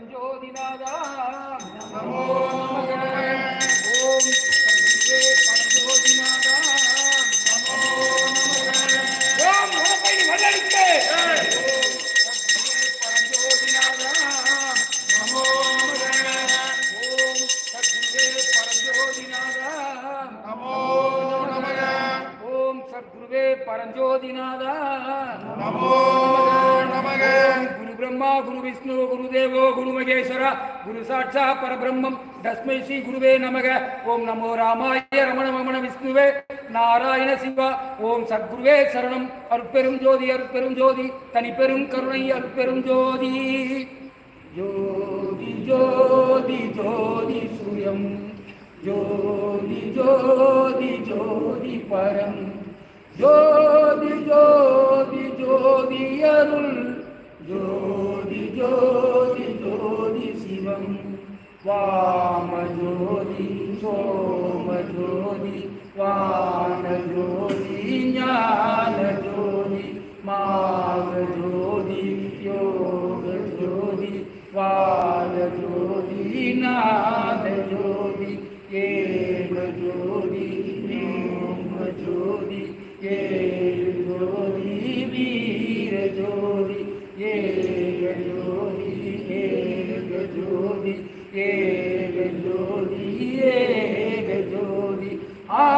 பரஞ்சோதிநாதா நமோ ஓம் சத்குருவே பரஞ்சோதிநாதா நமோ ஓம் வல்லடிக்கு ஜெய். ஓம் சத்குருவே பரஞ்சோதிநாதா நமோ ஓம் சத்குருவே பரஞ்சோதிநாதா நமோ ஓம் சத்குருவே பரஞ்சோதிநாதா நமோ நமக குரு பிரம்மா குரு விஷ்ணு குரு தேவோ குரு மகேஸ்வர குரு சாட்சா பரபிரம்மம் தஸ்மை ஸ்ரீ குருவே நமக. ஓம் நமோ ராமாய ரமண மமண விஷ்ணுவே நாராயண சிவா. ஓம் சத்குருவே சரணம். அருட்பெரும் ஜோதி அருட்பெரும் ஜோதி. தனிப்பெரும் கருணை அருட்பெரும் ஜோதி. ஜோதி ஜோதி ஜோதி சுயம். ஜோதி ஜோதி ஜோதி பரம். ஜோதி ஜோதி ஜோதி அருள். ஜோதி ஜோதி ஜோதி சிவம் வாம ஜோதி சோம ஜோதி வான ஜோதி ஞான ஜோதி மாக ஜோதி யோக ஜோதி வாத ஜோதி நாத ஜோதி ஏக ஜோதி யோக ஜோதி ஏழு ஜோதி வீர ஜோதி ஏக ஜோதி ஏக ஜோதி ஏக ஜோதி ஏக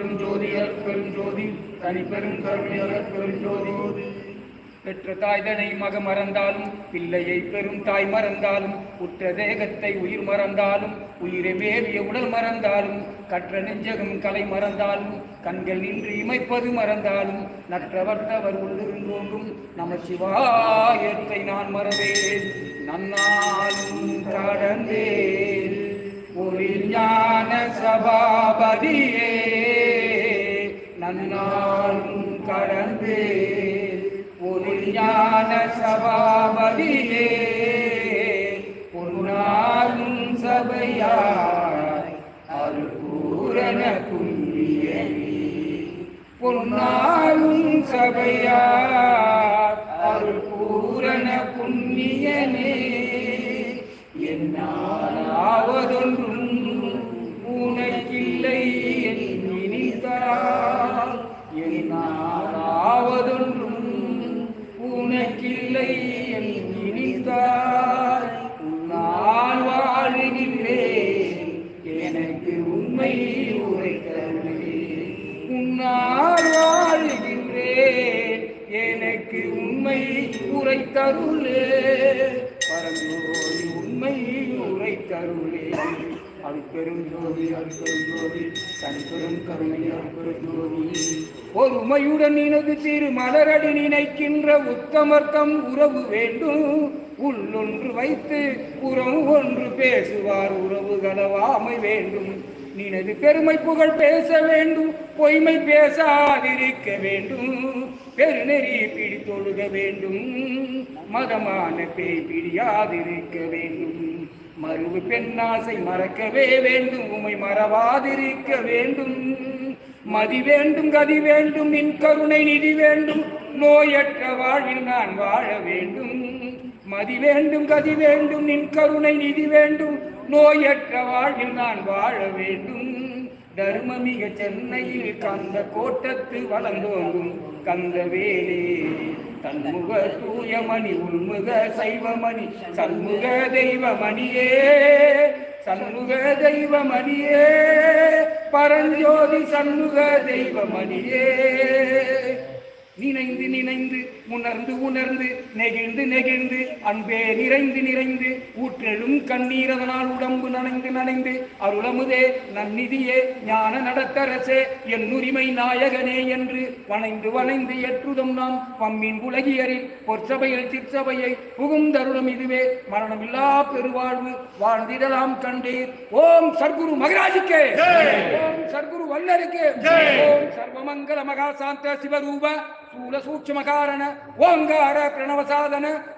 பெரும் ஜோதி பெரும் ஜோதி தனி பெரும் கருணை பெரும் ஜோதி. பெற்ற தாய்தனை மக மறந்தாலும் பிள்ளையை பெரும் தாய் மறந்தாலும் உற்ற தேகத்தை உயிர் மறந்தாலும் உயிரை வேவிய உடல் மறந்தாலும் கற்ற நெஞ்சகம் கலை மறந்தாலும் கண்கள் நின்று இமைப்பது மறந்தாலும் நற்றவர்த்தவர் உள்ளிருந்தோன்றும் நமச்சிவாயத்தை நான் மறவேன் நன்னாலும் கடந்தேன். ஒரு சபாபதியே நன்னாலும் கடந்தே. ஒரு சபாபதியே பொன்னாலும் சபையார் அருபூரண புண்ணியமே பொன்னாலும் சபையார் அருபூரண புண்ணியனே என்னாலாவதொன்றும் உனக்கில்லை நினைத்தால் என்னாலாவதொன்றும் உனக்கில்லை நினைத்தால் நான் வாழுகின்றேன் எனக்கு உண்மை உரைக்கருளே உன்னால் வாழுகின்றேன் எனக்கு உண்மை உரைத்தருளே பரஞ்சோதி உண்மை அருளே அருட்பெரும் ஜோதி அருட்பெரும் ஜோதி தனிப்பெரும் கருணை அருட்பெரும் ஜோதி ஒருமையுடன் நினது திரு மலரடி நினைக்கின்ற உத்தமர்த்தம் உறவு வேண்டும். உள்ளொன்று வைத்து உறவு ஒன்று பேசுவார். உறவு கலவாமை வேண்டும். நினது பெருமை புகழ் பேச வேண்டும். பொய்மை பேசாதிருக்க வேண்டும். பெருநெறி பிடித்தொழுக வேண்டும். மதமான பேய் பிடியாதிருக்க வேண்டும். மறுவு பெண்ணாசை மறக்கவே வேண்டும். உமை மறவாதிருக்க வேண்டும். மதி வேண்டும் கதி வேண்டும் நின் கருணை நிதி வேண்டும். நோயற்ற வாழ்வில் நான் வாழ வேண்டும். மதி வேண்டும் கதி வேண்டும் நின் கருணை நிதி வேண்டும். நோயற்ற வாழ்வில் நான் வாழ வேண்டும். தர்மமிக சென்னையில் கந்த கோட்டத்து வளர்ந்தோங்கும் கந்த வேலே. தன்முக தூயமணி உள்முக சைவமணி சண்முக தெய்வமணியே சண்முக தெய்வமணியே பரஞ்சோதி சண்முக தெய்வமணியே. நினைந்து நினைந்து உணர்ந்து உணர்ந்து நெகிழ்ந்து நெகிழ்ந்து அன்பே நிறைந்து நிறைந்து ஊற்றெழும் கண்ணீர் அதனால் உடம்பு நனைந்து நனைந்து அருளமுதே நன்னிதியே ஞான நடத்தரசே என் உரிமை நாயகனே என்று வணைந்து வணைந்து ஏற்றுதம் நாம் பம்மின் உலகியரில் பொற்சபையில் சிற்சபையை புகுந்தருளும் இதுவே மரணமில்லா பெருவாழ்வு வாழ்ந்திடலாம் கண்டீர். ஓம் சர்க்குரு மகராஜுக்கே! ஓம் சர்க்குரு வல்லருக்கே! ஓம் சர்வமங்கல மகாசாந்த சிவரூப சூல சூட்சும காரண ஓங்கார பிரணவ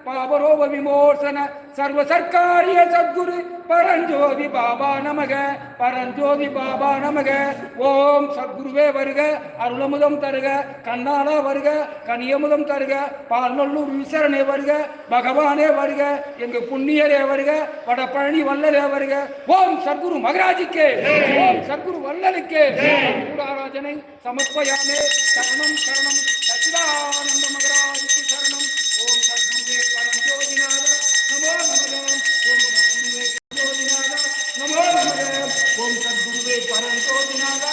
பாபரோப விமோசன சர்வ சர்க்காரிய சத்குரு பரஞ்சோதி பாபா நமக பரஞ்சோதி பாபா நமக. ஓம் சத்குருவே வருக அருளமுதம் தருக கண்ணாலா வருக கனியமுதம் தருக பால்நல்லூர் விசரணே வருக பகவானே வருக எங்க புண்ணியரே வருக வடபழனி வல்லரே வருக. ஓம் சத்குரு மகராஜிக்கே ஓம் சத்குரு வல்லலுக்கே கூடாராஜனை சமர்ப்பயாமே சரணம் சரணம். सच्चिदानंद मगराज की शरणम ओम सद्गुरुवे परम ज्योतिनाथ नमो नमः ओम सद्गुरुवे ज्योतिनाथ नमो नमः ओम सद्गुरुवे परम ज्योतिनाथ